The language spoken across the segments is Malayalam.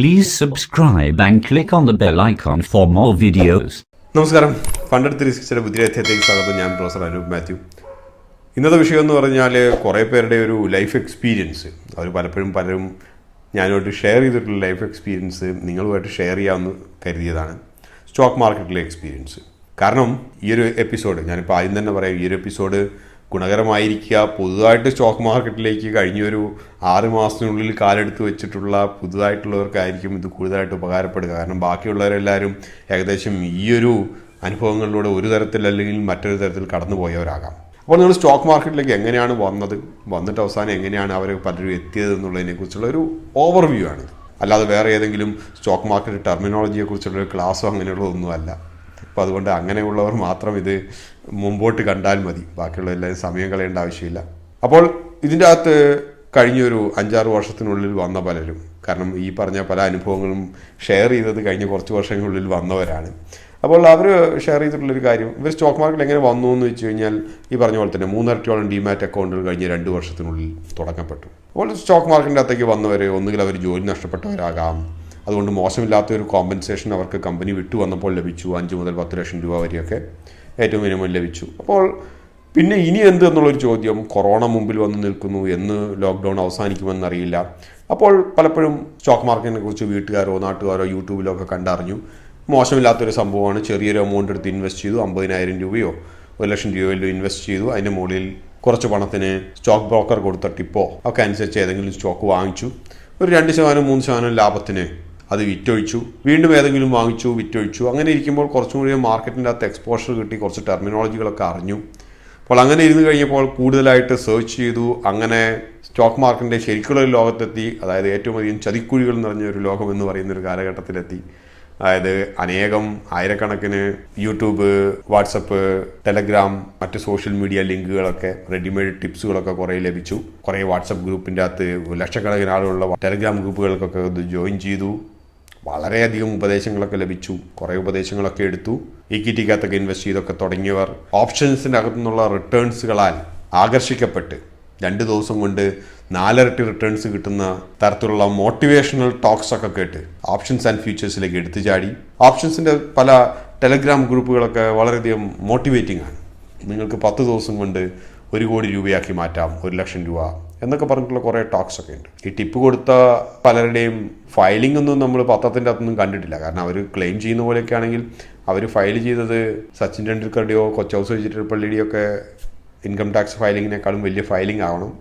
Please subscribe and click on the bell icon for more videos. നമസ്കാരം. പണ്ടെടുത്ത് രസിച്ചിട്ട് ബുദ്ധിരഥ്യത്തേക്ക് സ്വാഗതം. ഞാൻ പ്രൊഫസർ അനൂപ് മാത്യു. ഇന്നത്തെ വിഷയം എന്ന് പറഞ്ഞാൽ കുറേ പേരുടെ ഒരു ലൈഫ് എക്സ്പീരിയൻസ് അവർ പലപ്പോഴും പലരും ഞാനുമായിട്ട് ഷെയർ ചെയ്തിട്ടുള്ള ലൈഫ് എക്സ്പീരിയൻസ് നിങ്ങളുമായിട്ട് ഷെയർ ചെയ്യാമെന്ന് കരുതിയതാണ്. സ്റ്റോക്ക് മാർക്കറ്റിലെ എക്സ്പീരിയൻസ് കാരണം ഈ ഒരു എപ്പിസോഡ് ഞാനിപ്പോൾ ആദ്യം തന്നെ പറയാം ഈ ഒരു എപ്പിസോഡ് ഗുണകരമായിരിക്കുക. പുതുതായിട്ട് സ്റ്റോക്ക് മാർക്കറ്റിലേക്ക് കഴിഞ്ഞൊരു ആറ് മാസത്തിനുള്ളിൽ കാലെടുത്ത് വെച്ചിട്ടുള്ള പുതുതായിട്ടുള്ളവർക്കായിരിക്കും ഇത് കൂടുതലായിട്ട് ഉപകാരപ്പെടുക. കാരണം ബാക്കിയുള്ളവരെല്ലാവരും ഏകദേശം ഈയൊരു അനുഭവങ്ങളിലൂടെ ഒരു തരത്തിൽ അല്ലെങ്കിൽ മറ്റൊരു തരത്തിൽ കടന്നു പോയവരാകാം അപ്പോൾ നിങ്ങൾ സ്റ്റോക്ക് മാർക്കറ്റിലേക്ക് എങ്ങനെയാണ് വന്നത്? വന്നിട്ട് അവസാനം എങ്ങനെയാണ് അവർ പലരും എത്തിയത് എന്നുള്ളതിനെക്കുറിച്ചുള്ള ഒരു ഓവർവ്യൂ ആണിത്. അല്ലാതെ വേറെ ഏതെങ്കിലും സ്റ്റോക്ക് മാർക്കറ്റ് ടെർമിനോളജിയെ കുറിച്ചുള്ള ഒരു ക്ലാസ്സോ അങ്ങനെയുള്ളതൊന്നുമല്ല. അപ്പോൾ അതുകൊണ്ട് അങ്ങനെയുള്ളവർ മാത്രം ഇത് മുമ്പോട്ട് കണ്ടാൽ മതി. ബാക്കിയുള്ള എല്ലാവരും സമയം കളയേണ്ട ആവശ്യമില്ല. അപ്പോൾ ഇതിന്റെ അകത്ത് കഴിഞ്ഞൊരു അഞ്ചാറ് വർഷത്തിനുള്ളിൽ വന്ന പലരും കാരണം ഈ പറഞ്ഞ പല അനുഭവങ്ങളും ഷെയർ ചെയ്തത് കഴിഞ്ഞ കുറച്ച് വർഷങ്ങൾക്കുള്ളിൽ വന്നവരാണ്. അപ്പോൾ അവർ ഷെയർ ചെയ്തിട്ടുള്ളൊരു കാര്യം ഇവർ സ്റ്റോക്ക് മാർക്കറ്റിൽ എങ്ങനെ വന്നു എന്ന് വെച്ച് കഴിഞ്ഞാൽ ഈ പറഞ്ഞ പോലെ തന്നെ മൂന്നരട്ടിയോളം ഡിമാറ്റ് അക്കൗണ്ടുകൾ കഴിഞ്ഞ രണ്ട് വർഷത്തിനുള്ളിൽ തുടങ്ങപ്പെട്ടു. അപ്പോൾ സ്റ്റോക്ക് മാർക്കറ്റിന്റെ അകത്തേക്ക് വന്നവർ ഒന്നുകിൽ അവർ ജോലി നഷ്ടപ്പെട്ടവരാകാം അതുകൊണ്ട് മോശമില്ലാത്ത ഒരു കോമ്പൻസേഷൻ അവർക്ക് കമ്പനി വിട്ടു വന്നപ്പോൾ ലഭിച്ചു. അഞ്ച് മുതൽ പത്ത് ലക്ഷം രൂപ വരെയൊക്കെ ഏറ്റവും മിനിമം ലഭിച്ചു. അപ്പോൾ പിന്നെ ഇനി എന്ത് എന്നുള്ളൊരു ചോദ്യം കൊറോണ മുമ്പിൽ വന്ന് നിൽക്കുന്നു എന്ന് ലോക്ക്ഡൗൺ അവസാനിക്കുമെന്നറിയില്ല. അപ്പോൾ പലപ്പോഴും സ്റ്റോക്ക് മാർക്കറ്റിനെ കുറിച്ച് വീട്ടുകാരോ നാട്ടുകാരോ യൂട്യൂബിലോ ഒക്കെ കണ്ടറിഞ്ഞു. മോശമില്ലാത്തൊരു സംഭവമാണ്. ചെറിയൊരു എമൗണ്ട് എടുത്ത് ഇൻവെസ്റ്റ് ചെയ്തു. അമ്പതിനായിരം രൂപയോ ഒരു ലക്ഷം രൂപയിലോ ഇൻവെസ്റ്റ് ചെയ്തു. അതിന്റെ മുകളിൽ കുറച്ച് പണത്തിന് സ്റ്റോക്ക് ബ്രോക്കർ കൊടുത്ത ടിപ്പോ ഒക്കെ അനുസരിച്ച് ഏതെങ്കിലും സ്റ്റോക്ക് വാങ്ങിച്ചു. ഒരു രണ്ട് ശതമാനം മൂന്ന് ശതമാനം ലാഭത്തിന് അത് വിറ്റൊഴിച്ചു. വീണ്ടും ഏതെങ്കിലും വാങ്ങിച്ചു വിറ്റൊഴിച്ചു. അങ്ങനെ ഇരിക്കുമ്പോൾ കുറച്ചും കൂടി മാർക്കറ്റിന്റെ അകത്ത് എക്സ്പോഷർ കിട്ടി കുറച്ച് ടെർമിനോളജികളൊക്കെ അറിഞ്ഞു. അപ്പോൾ അങ്ങനെ ഇരുന്ന് കഴിഞ്ഞപ്പോൾ കൂടുതലായിട്ട് സെർച്ച് ചെയ്തു. അങ്ങനെ സ്റ്റോക്ക് മാർക്കറ്റിന്റെ ശരിക്കുള്ള ഒരു ലോകത്തെത്തി. അതായത് ഏറ്റവും അധികം ചതിക്കുഴികൾ നിറഞ്ഞ ഒരു ലോകം എന്ന് പറയുന്ന ഒരു കാലഘട്ടത്തിലെത്തി. അതായത് അനേകം ആയിരക്കണക്കിന് യൂട്യൂബ് വാട്സപ്പ് ടെലഗ്രാം മറ്റ് സോഷ്യൽ മീഡിയ ലിങ്കുകളൊക്കെ റെഡിമെയ്ഡ് ടിപ്സുകളൊക്കെ കുറേ ലഭിച്ചു. കുറേ വാട്സപ്പ് ഗ്രൂപ്പിന്റെ അകത്ത് ലക്ഷക്കണക്കിന് ആളുകളുള്ള ടെലഗ്രാം ഗ്രൂപ്പുകൾക്കൊക്കെ ഇത് ജോയിൻ ചെയ്തു. വളരെയധികം ഉപദേശങ്ങളൊക്കെ ലഭിച്ചു. കുറേ ഉപദേശങ്ങളൊക്കെ എടുത്തു. ഇക്വിറ്റിക്കകത്തൊക്കെ ഇൻവെസ്റ്റ് ചെയ്തൊക്കെ തുടങ്ങിയവർ ഓപ്ഷൻസിന്റെ അകത്തു നിന്നുള്ള റിട്ടേൺസുകളാൽ ആകർഷിക്കപ്പെട്ട് രണ്ട് ദിവസം കൊണ്ട് നാലരട്ടി റിട്ടേൺസ് കിട്ടുന്ന തരത്തിലുള്ള മോട്ടിവേഷണൽ ടോക്സ് ഒക്കെ കേട്ട് ഓപ്ഷൻസ് ആൻഡ് ഫ്യൂച്ചേഴ്സിലേക്ക് എടുത്തു ചാടി. ഓപ്ഷൻസിന്റെ പല ടെലഗ്രാം ഗ്രൂപ്പുകളൊക്കെ വളരെയധികം മോട്ടിവേറ്റിംഗ് ആണ്. നിങ്ങൾക്ക് പത്ത് ദിവസം കൊണ്ട് ഒരു കോടി രൂപയാക്കി മാറ്റാം. ഒരു ലക്ഷം രൂപ എന്നൊക്കെ പറഞ്ഞിട്ടുള്ള കുറേ ടോക്സ് ഒക്കെ ഉണ്ട്. ഈ ടിപ്പ് കൊടുത്ത പലരുടെയും ഫയലിംഗ് ഒന്നും നമ്മൾ പത്രത്തിന്റെ അകത്തൊന്നും കണ്ടിട്ടില്ല. കാരണം അവർ ക്ലെയിം ചെയ്യുന്ന പോലെയൊക്കെ ആണെങ്കിൽ അവർ ഫയൽ ചെയ്തത് സച്ചിൻ ടെണ്ടുൽക്കറുടെയോ കൊച്ചൗസ് വെച്ചിട്ടപ്പള്ളിയുടെയോ ഒക്കെ ഇൻകം ടാക്സ് ഫയലിങ്ങിനേക്കാളും വലിയ ഫയലിംഗ് ആവണം.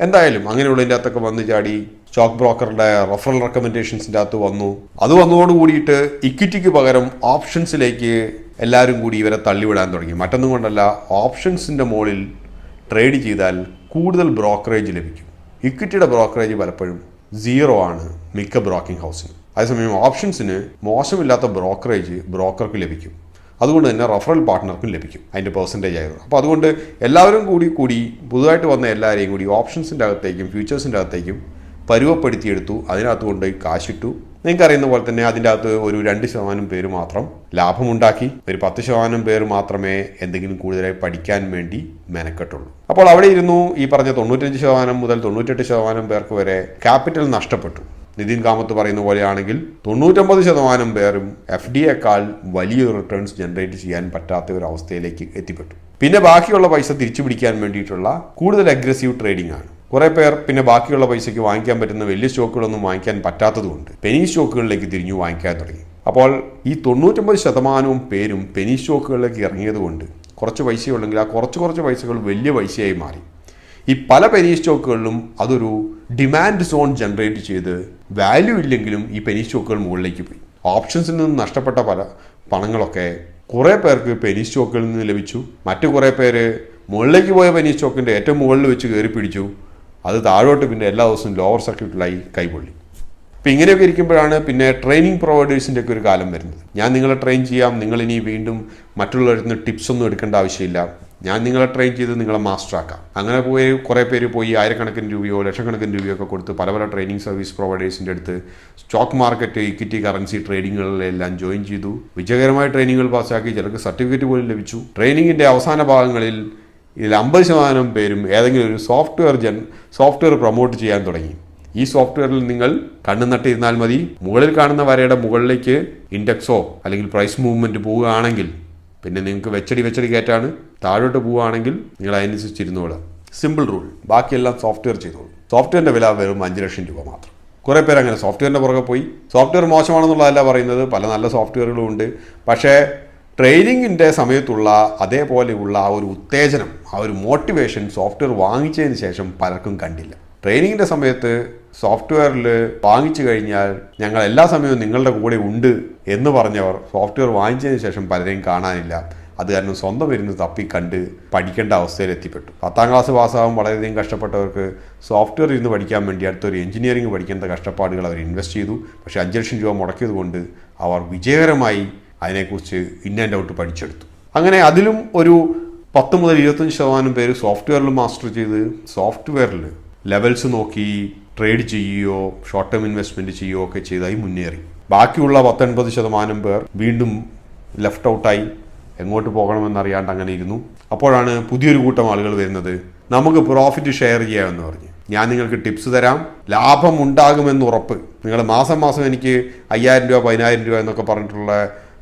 എന്തായാലും അങ്ങനെയുള്ളതിന്റെ അകത്തൊക്കെ വന്ന് ചാടി സ്റ്റോക്ക് ബ്രോക്കറുടെ റഫറൽ റെക്കമെൻഡേഷൻസിന്റെ അകത്ത് വന്നു. അത് വന്നതോട് കൂടിയിട്ട് ഇക്വിറ്റിക്ക് പകരം ഓപ്ഷൻസിലേക്ക് എല്ലാവരും കൂടി ഇവരെ തള്ളിവിടാൻ തുടങ്ങി. മറ്റൊന്നും കൊണ്ടല്ല ഓപ്ഷൻസിന്റെ മുകളിൽ ട്രേഡ് ചെയ്താൽ കൂടുതൽ ബ്രോക്കറേജ് ലഭിക്കും. ഇക്വിറ്റിയുടെ ബ്രോക്കറേജ് പലപ്പോഴും സീറോ ആണ് മിക്ക ബ്രോക്കിംഗ് ഹൗസിന് അതേസമയം ഓപ്ഷൻസിന് മോശമില്ലാത്ത ബ്രോക്കറേജ് ബ്രോക്കർക്ക് ലഭിക്കും. അതുകൊണ്ട് തന്നെ റഫറൽ പാർട്ട്ണർക്കും ലഭിക്കും. അതിന്റെ പെർസെന്റേജ് ആയിരുന്നു അപ്പോൾ അതുകൊണ്ട് എല്ലാവരും കൂടി കൂടി പുതുതായിട്ട് വന്ന എല്ലാവരെയും കൂടി ഓപ്ഷൻസിന്റെ അകത്തേക്കും ഫ്യൂച്ചേഴ്സിന്റെ അകത്തേക്കും പരുവപ്പെടുത്തിയെടുത്തു. അതിനകത്ത് കൊണ്ടുപോയി കാശിട്ടു. നിങ്ങൾക്ക് അറിയുന്ന പോലെ തന്നെ അതിന്റെ അകത്ത് ഒരു രണ്ട് ശതമാനം പേര് മാത്രം ലാഭമുണ്ടാക്കി. ഒരു പത്ത് ശതമാനം പേര് മാത്രമേ എന്തെങ്കിലും കൂടുതലായി പഠിക്കാൻ വേണ്ടി മെനക്കെട്ടുള്ളൂ. അപ്പോൾ അവിടെ ഇരുന്നു. ഈ പറഞ്ഞ തൊണ്ണൂറ്റഞ്ച് ശതമാനം മുതൽ തൊണ്ണൂറ്റെട്ട് ശതമാനം പേർക്ക് വരെ ക്യാപിറ്റൽ നഷ്ടപ്പെട്ടു. നിതിൻ കാമത്ത് പറയുന്ന പോലെയാണെങ്കിൽ തൊണ്ണൂറ്റൊമ്പത് ശതമാനം പേരും എഫ് ഡിയേക്കാൾ വലിയ റിട്ടേൺസ് ജനറേറ്റ് ചെയ്യാൻ പറ്റാത്ത ഒരു അവസ്ഥയിലേക്ക് എത്തിപ്പെട്ടു. പിന്നെ ബാക്കിയുള്ള പൈസ തിരിച്ചു പിടിക്കാൻ വേണ്ടിയിട്ടുള്ള കൂടുതൽ അഗ്രസീവ് ട്രേഡിംഗ് ആണ്. കുറെ പേർ പിന്നെ ബാക്കിയുള്ള പൈസയ്ക്ക് വാങ്ങിക്കാൻ പറ്റുന്ന വലിയ സ്റ്റോക്കുകളൊന്നും വാങ്ങിക്കാൻ പറ്റാത്തതുകൊണ്ട് പെനി സ്റ്റോക്കുകളിലേക്ക് തിരിഞ്ഞു വാങ്ങിക്കാൻ തുടങ്ങി. അപ്പോൾ ഈ തൊണ്ണൂറ്റൊമ്പത് ശതമാനവും പേരും പെനി സ്റ്റോക്കുകളിലേക്ക് ഇറങ്ങിയതുകൊണ്ട് കുറച്ച് പൈസയുള്ളെങ്കിൽ ആ കുറച്ച് കുറച്ച് പൈസകൾ വലിയ പൈസയായി മാറി. ഈ പല പെനി സ്റ്റോക്കുകളിലും അതൊരു ഡിമാൻഡ് സോൺ ജനറേറ്റ് ചെയ്ത് വാല്യൂ ഇല്ലെങ്കിലും ഈ പെനി സ്റ്റോക്കുകൾ മുകളിലേക്ക് പോയി. ഓപ്ഷൻസിൽ നിന്ന് നഷ്ടപ്പെട്ട പല പണങ്ങളൊക്കെ കുറേ പേർക്ക് പെനി സ്റ്റോക്കുകളിൽ നിന്ന് ലഭിച്ചു. മറ്റു കുറേ പേര് മുകളിലേക്ക് പോയ പെനി സ്റ്റോക്കിന്റെ ഏറ്റവും മുകളിൽ വെച്ച് കയറി പിടിച്ചു അത് താഴോട്ട് പിന്നെ എല്ലാ ദിവസവും ലോവർ സർക്യൂട്ടിലായി കൈപൊള്ളി. അപ്പം ഇങ്ങനെയൊക്കെ ഇരിക്കുമ്പോഴാണ് പിന്നെ ട്രെയിനിങ് പ്രൊവൈഡേഴ്സിന്റെ ഒക്കെ ഒരു കാലം വരുന്നത്. ഞാൻ നിങ്ങളെ ട്രെയിൻ ചെയ്യാം നിങ്ങളിനി വീണ്ടും മറ്റുള്ളവരിൽ നിന്ന് ടിപ്സ് ഒന്നും എടുക്കേണ്ട ആവശ്യമില്ല. ഞാൻ നിങ്ങളെ ട്രെയിൻ ചെയ്ത് നിങ്ങളെ മാസ്റ്റർ ആക്കാം. അങ്ങനെ പോയി കുറേ പേര് പോയി ആയിരക്കണക്കിന് രൂപയോ ലക്ഷക്കണക്കിന് രൂപയോ ഒക്കെ കൊടുത്ത് പല പല ട്രെയിനിങ് സർവീസ് പ്രൊവൈഡേഴ്സിന്റെ അടുത്ത് സ്റ്റോക്ക് മാർക്കറ്റ് ഇക്വിറ്റി കറൻസി ട്രേഡിങ്ങുകളിലെല്ലാം ജോയിൻ ചെയ്തു. വിജയകരമായ ട്രെയിനിങ്ങുകൾ പാസ്സാക്കി ചിലർക്ക് സർട്ടിഫിക്കറ്റ് പോലും ലഭിച്ചു. ട്രെയിനിങ്ങിന്റെ അവസാന ഭാഗങ്ങളിൽ ഇതിൽ അമ്പത് ശതമാനം പേരും ഏതെങ്കിലും ഒരു സോഫ്റ്റ്വെയർ ജൻ സോഫ്റ്റ്വെയർ പ്രൊമോട്ട് ചെയ്യാൻ തുടങ്ങി. ഈ സോഫ്റ്റ്വെയറിൽ നിങ്ങൾ കണ്ണു നട്ടിരുന്നാൽ മതി. മുകളിൽ കാണുന്ന വരയുടെ മുകളിലേക്ക് ഇൻഡെക്സോ അല്ലെങ്കിൽ പ്രൈസ് മൂവ്മെന്റ് പോവുകയാണെങ്കിൽ പിന്നെ നിങ്ങൾക്ക് വെച്ചടി വെച്ചടി കയറ്റാണ്. താഴോട്ട് പോവുകയാണെങ്കിൽ നിങ്ങൾ അതിനനുസരിച്ച് ഇരുന്നോളുക സിമ്പിൾ റൂൾ ബാക്കിയെല്ലാം സോഫ്റ്റ്വെയർ ചെയ്തോളൂ. സോഫ്റ്റ്വെയറിന്റെ വില വെറും അഞ്ച് ലക്ഷം രൂപ മാത്രം. കുറേ പേര് അങ്ങനെ സോഫ്റ്റ്വെയറിന്റെ പുറകെ പോയി. സോഫ്റ്റ്വെയർ മോശമാണെന്നുള്ളതല്ല പറയുന്നത്. പല നല്ല സോഫ്റ്റ്വെയറുകളും ഉണ്ട്. പക്ഷേ ട്രെയിനിങ്ങിന്റെ സമയത്തുള്ള അതേപോലെയുള്ള ആ ഒരു ഉത്തേജനം ആ ഒരു മോട്ടിവേഷൻ സോഫ്റ്റ്വെയർ വാങ്ങിച്ചതിന് ശേഷം പലർക്കും കണ്ടില്ല. ട്രെയിനിങ്ങിന്റെ സമയത്ത് സോഫ്റ്റ്വെയറിൽ വാങ്ങിച്ചു കഴിഞ്ഞാൽ ഞങ്ങൾ എല്ലാ സമയവും നിങ്ങളുടെ കൂടെ ഉണ്ട് എന്ന് പറഞ്ഞവർ സോഫ്റ്റ്വെയർ വാങ്ങിച്ചതിന് ശേഷം പലരെയും കാണാനില്ല. അത് കാരണം സ്വന്തം ഇരുന്ന് തപ്പി കണ്ട് പഠിക്കേണ്ട അവസ്ഥയിൽ എത്തിപ്പെട്ടു. പത്താം ക്ലാസ് പാസ്സാകും വളരെയധികം കഷ്ടപ്പെട്ടവർക്ക് സോഫ്റ്റ്വെയർ ഇരുന്ന് പഠിക്കാൻ വേണ്ടി അടുത്തൊരു എഞ്ചിനീയറിംഗ് പഠിക്കേണ്ട കഷ്ടപ്പാടുകൾ അവർ ഇൻവെസ്റ്റ് ചെയ്തു. പക്ഷേ അഞ്ച് ലക്ഷം രൂപ മുടക്കിയത് കൊണ്ട് അവർ വിജയകരമായി അതിനെക്കുറിച്ച് ഇൻ ആൻഡ് ഔട്ട് പഠിച്ചെടുത്തു. അങ്ങനെ അതിലും ഒരു പത്ത് മുതൽ ഇരുപത്തഞ്ച് ശതമാനം പേര് സോഫ്റ്റ്വെയറിൽ മാസ്റ്റർ ചെയ്ത് സോഫ്റ്റ്വെയറിൽ ലെവൽസ് നോക്കി ട്രേഡ് ചെയ്യുകയോ ഷോർട്ട് ടേം ഇൻവെസ്റ്റ്മെന്റ് ചെയ്യുകയോ ഒക്കെ ചെയ്തായി മുന്നേറി. ബാക്കിയുള്ള പത്തൊൻപത് ശതമാനം പേർ വീണ്ടും ലെഫ്റ്റ് ഔട്ടായി. എങ്ങോട്ട് പോകണമെന്നറിയാണ്ട് അങ്ങനെ ഇരുന്നു. അപ്പോഴാണ് പുതിയൊരു കൂട്ടം ആളുകൾ വരുന്നത്. നമുക്ക് പ്രോഫിറ്റ് ഷെയർ ചെയ്യാമെന്ന് പറഞ്ഞു. ഞാൻ നിങ്ങൾക്ക് ടിപ്സ് തരാം. ലാഭം ഉണ്ടാകുമെന്ന് ഉറപ്പ്. നിങ്ങൾ മാസം മാസം എനിക്ക് അയ്യായിരം രൂപ പതിനായിരം രൂപ എന്നൊക്കെ പറഞ്ഞിട്ടുള്ള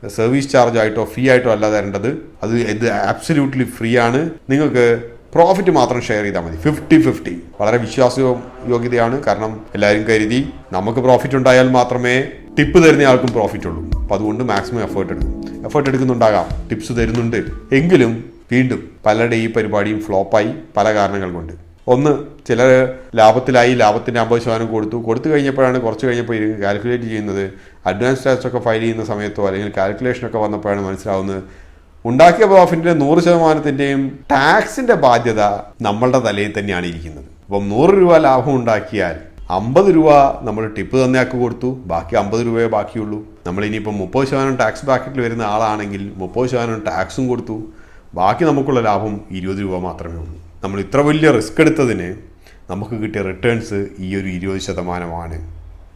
സർവീസ് ചാർജ് ആയിട്ടോ ഫീ ആയിട്ടോ അല്ല തരേണ്ടത് അത് ഇത് ആബ്സല്യൂട്ട്ലി ഫ്രീ ആണ്. നിങ്ങൾക്ക് പ്രോഫിറ്റ് മാത്രം ഷെയർ ചെയ്താൽ മതി. ഫിഫ്റ്റി ഫിഫ്റ്റി വളരെ വിശ്വാസ യോഗ്യതയാണ്. കാരണം എല്ലാവരും കരുതി നമുക്ക് പ്രോഫിറ്റ് ഉണ്ടായാൽ മാത്രമേ ടിപ്പ് തരുന്ന ആൾക്കും പ്രോഫിറ്റ് ഉള്ളൂ. അപ്പോൾ അതുകൊണ്ട് മാക്സിമം എഫേർട്ട് എടുക്കും. എഫേർട്ട് എടുക്കുന്നുണ്ടാകാം. ടിപ്സ് തരുന്നുണ്ട്. എങ്കിലും വീണ്ടും പലരുടെ ഈ പരിപാടിയും ഫ്ലോപ്പായി പല കാരണങ്ങൾ കൊണ്ട്. ഒന്ന് ചിലർ ലാഭത്തിലായി ലാഭത്തിന്റെ അമ്പത് ശതമാനം കൊടുത്തു. കൊടുത്തു കഴിഞ്ഞപ്പോഴാണ് കുറച്ച് കഴിഞ്ഞപ്പോൾ ഇത് കാൽക്കുലേറ്റ് ചെയ്യുന്നത്. അഡ്വാൻസ് ടാക്സ് ഒക്കെ ഫയൽ ചെയ്യുന്ന സമയത്തോ അല്ലെങ്കിൽ കാൽക്കുലേഷനൊക്കെ വന്നപ്പോഴാണ് മനസ്സിലാവുന്നത്. ഉണ്ടാക്കിയ പ്രോഫിറ്റിന്റെ നൂറ് ശതമാനത്തിന്റെയും ടാക്സിന്റെ ബാധ്യത നമ്മളുടെ തലയിൽ തന്നെയാണ് ഇരിക്കുന്നത്. അപ്പം നൂറ് രൂപ ലാഭം ഉണ്ടാക്കിയാൽ അമ്പത് രൂപ നമ്മൾ ടിപ്പ് തന്നെയാക്കി കൊടുത്തു. ബാക്കി അമ്പത് രൂപയെ ബാക്കിയുള്ളൂ. നമ്മൾ ഇനിയിപ്പോൾ മുപ്പത് ശതമാനം ടാക്സ് ബാക്കറ്റിൽ വരുന്ന ആളാണെങ്കിൽ മുപ്പത് ശതമാനം ടാക്സും കൊടുത്തു. ബാക്കി നമുക്കുള്ള ലാഭം ഇരുപത് രൂപ മാത്രമേ ഉള്ളൂ. നമ്മൾ ഇത്ര വലിയ റിസ്ക് എടുത്തതിന് നമുക്ക് കിട്ടിയ റിട്ടേൺസ് ഈ ഒരു ഇരുപത് ശതമാനമാണ്.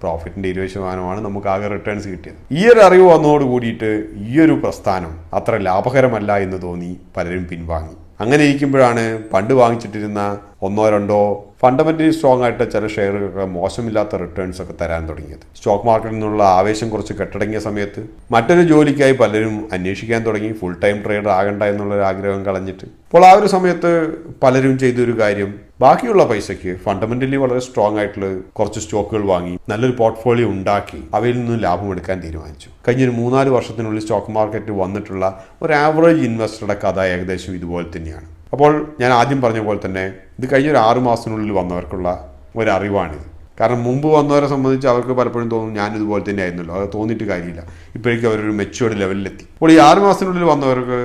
പ്രോഫിറ്റിന്റെ ഇരുപത് ശതമാനമാണ് നമുക്ക് ആകെ റിട്ടേൺസ് കിട്ടിയത്. ഈ ഒരു അറിവ് വന്നതോട് കൂടിയിട്ട് ഈ ഒരു പ്രസ്ഥാനം അത്ര ലാഭകരമല്ല എന്ന് തോന്നി പലരും പിൻവാങ്ങി. അങ്ങനെ ഇരിക്കുമ്പോഴാണ് പണ്ട് വാങ്ങിച്ചിട്ടിരുന്ന ഒന്നോ രണ്ടോ ഫണ്ടമെന്റലി സ്ട്രോങ് ആയിട്ട് ചില ഷെയറുകൾക്ക് മോശമില്ലാത്ത റിട്ടേൺസ് ഒക്കെ തരാൻ തുടങ്ങിയത്. സ്റ്റോക്ക് മാർക്കറ്റിൽ നിന്നുള്ള ആവേശം കുറച്ച് കെട്ടടങ്ങിയ സമയത്ത് മറ്റൊരു ജോലിക്കായി പലരും അന്വേഷിക്കാൻ തുടങ്ങി. ഫുൾ ടൈം ട്രേഡർ ആകണ്ട എന്നുള്ള ഒരു ആഗ്രഹം കളഞ്ഞിട്ട്. അപ്പോൾ ആ ഒരു സമയത്ത് പലരും ചെയ്തൊരു കാര്യം ബാക്കിയുള്ള പൈസയ്ക്ക് ഫണ്ടമെന്റലി വളരെ സ്ട്രോങ് ആയിട്ടുള്ള കുറച്ച് സ്റ്റോക്കുകൾ വാങ്ങി നല്ലൊരു പോർട്ട്ഫോളിയോ ഉണ്ടാക്കി അവയിൽ നിന്ന് ലാഭം എടുക്കാൻ തീരുമാനിച്ചു. കഴിഞ്ഞ ഒരു മൂന്നാൽ വർഷത്തിനുള്ളിൽ സ്റ്റോക്ക് മാർക്കറ്റ് വന്നിട്ടുള്ള ഒരു ആവറേജ് ഇൻവെസ്റ്ററുടെ കഥ ഏകദേശം ഇതുപോലെ തന്നെയാണ്. അപ്പോൾ ഞാൻ ആദ്യം പറഞ്ഞ പോലെ തന്നെ ഇത് കഴിഞ്ഞ ഒരു ആറു മാസത്തിനുള്ളിൽ വന്നവർക്കുള്ള ഒരു അറിവാണിത്. കാരണം മുമ്പ് വന്നവരെ സംബന്ധിച്ച് അവർക്ക് പലപ്പോഴും തോന്നും ഞാൻ ഇതുപോലെ തന്നെ ആയിരുന്നല്ലോ അത് തോന്നിയിട്ട് കാര്യമില്ല. ഇപ്പോഴേക്കും അവരൊരു മെച്ചുവേർഡ് ലെവലിലെത്തി അപ്പോൾ ഈ ആറ് മാസത്തിനുള്ളിൽ വന്നവർക്ക്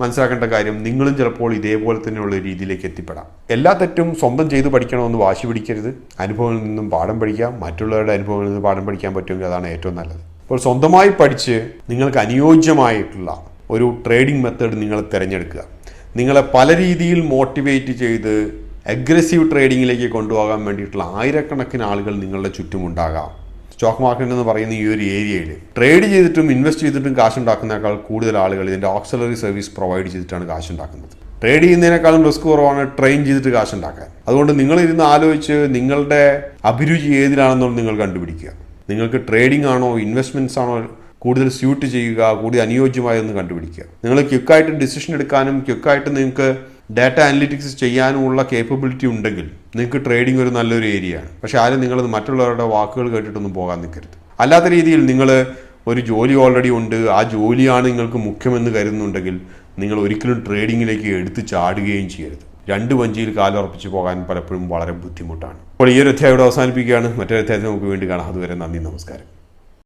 മനസ്സിലാക്കേണ്ട കാര്യം നിങ്ങളും ചിലപ്പോൾ ഇതേപോലെ തന്നെയുള്ള രീതിയിലേക്ക് എത്തിപ്പെടാം. എല്ലാ തെറ്റും സ്വന്തം ചെയ്ത് പഠിക്കണമെന്ന് വാശി പിടിക്കരുത്. അനുഭവങ്ങളിൽ നിന്നും പാഠം പഠിക്കാം മറ്റുള്ളവരുടെ അനുഭവങ്ങളിൽ നിന്ന് പാഠം പഠിക്കാൻ പറ്റുമെങ്കിൽ അതാണ് ഏറ്റവും നല്ലത്. അപ്പോൾ സ്വന്തമായി പഠിച്ച് നിങ്ങൾക്ക് അനുയോജ്യമായിട്ടുള്ള ഒരു ട്രേഡിംഗ് മെത്തേഡ് നിങ്ങൾ തിരഞ്ഞെടുക്കുക. നിങ്ങളെ പല രീതിയിൽ മോട്ടിവേറ്റ് ചെയ്ത് അഗ്രസീവ് ട്രേഡിങ്ങിലേക്ക് കൊണ്ടുപോകാൻ വേണ്ടിയിട്ടുള്ള ആയിരക്കണക്കിന് ആളുകൾ നിങ്ങളുടെ ചുറ്റുമുണ്ടാകാം. സ്റ്റോക്ക് മാർക്കറ്റ് എന്ന് പറയുന്ന ഈ ഒരു ഏരിയയിൽ ട്രേഡ് ചെയ്തിട്ടും ഇൻവെസ്റ്റ് ചെയ്തിട്ടും കാശുണ്ടാക്കുന്നതിനേക്കാൾ കൂടുതൽ ആളുകൾ ഇതിന്റെ ഓക്സിലറി സർവീസ് പ്രൊവൈഡ് ചെയ്തിട്ടാണ് കാശുണ്ടാക്കുന്നത്. ട്രേഡ് ചെയ്യുന്നതിനേക്കാളും റിസ്ക് കുറവാണ് ട്രെയിൻ ചെയ്തിട്ട് കാശുണ്ടാക്കാൻ. അതുകൊണ്ട് നിങ്ങൾ ഇരുന്ന് ആലോചിച്ച് നിങ്ങളുടെ അഭിരുചി ഏതിലാണെന്നുള്ളത് നിങ്ങൾ കണ്ടുപിടിക്കുക. നിങ്ങൾക്ക് ട്രേഡിംഗ് ആണോ ഇൻവെസ്റ്റ്മെന്റ്സ് ആണോ കൂടുതൽ സ്യൂട്ട് ചെയ്യുക കൂടുതൽ അനുയോജ്യമായെന്ന് കണ്ടുപിടിക്കുക. നിങ്ങൾ ക്വിക്കായിട്ട് ഡിസിഷൻ എടുക്കാനും ക്വിക്കായിട്ട് നിങ്ങൾക്ക് ഡാറ്റ അനലിറ്റിക്സ് ചെയ്യാനുമുള്ള കേപ്പബിലിറ്റി ഉണ്ടെങ്കിൽ നിങ്ങൾക്ക് ട്രേഡിംഗ് ഒരു നല്ലൊരു ഏരിയയാണ് പക്ഷെ ആരും നിങ്ങൾ മറ്റുള്ളവരുടെ വാക്കുകൾ കേട്ടിട്ടൊന്നും പോകാൻ നിൽക്കരുത്. അല്ലാത്ത രീതിയിൽ നിങ്ങൾ ഒരു ജോലി ഓൾറെഡി ഉണ്ട്. ആ ജോലിയാണ് നിങ്ങൾക്ക് മുഖ്യമെന്ന് കരുതുന്നുണ്ടെങ്കിൽ നിങ്ങൾ ഒരിക്കലും ട്രേഡിങ്ങിലേക്ക് എടുത്ത് ചാടുകയും ചെയ്യരുത്. രണ്ട് വഞ്ചിയിൽ കാലുറപ്പിച്ച് പോകാൻ പലപ്പോഴും വളരെ ബുദ്ധിമുട്ടാണ്. അപ്പോൾ ഈ ഒരു അധ്യായം ഇവിടെ അവസാനിപ്പിക്കുകയാണ്. മറ്റൊരു അധ്യായത്തിൽ നമുക്ക് വേണ്ടി കാണാം. അതുവരെ നന്ദി നമസ്കാരം.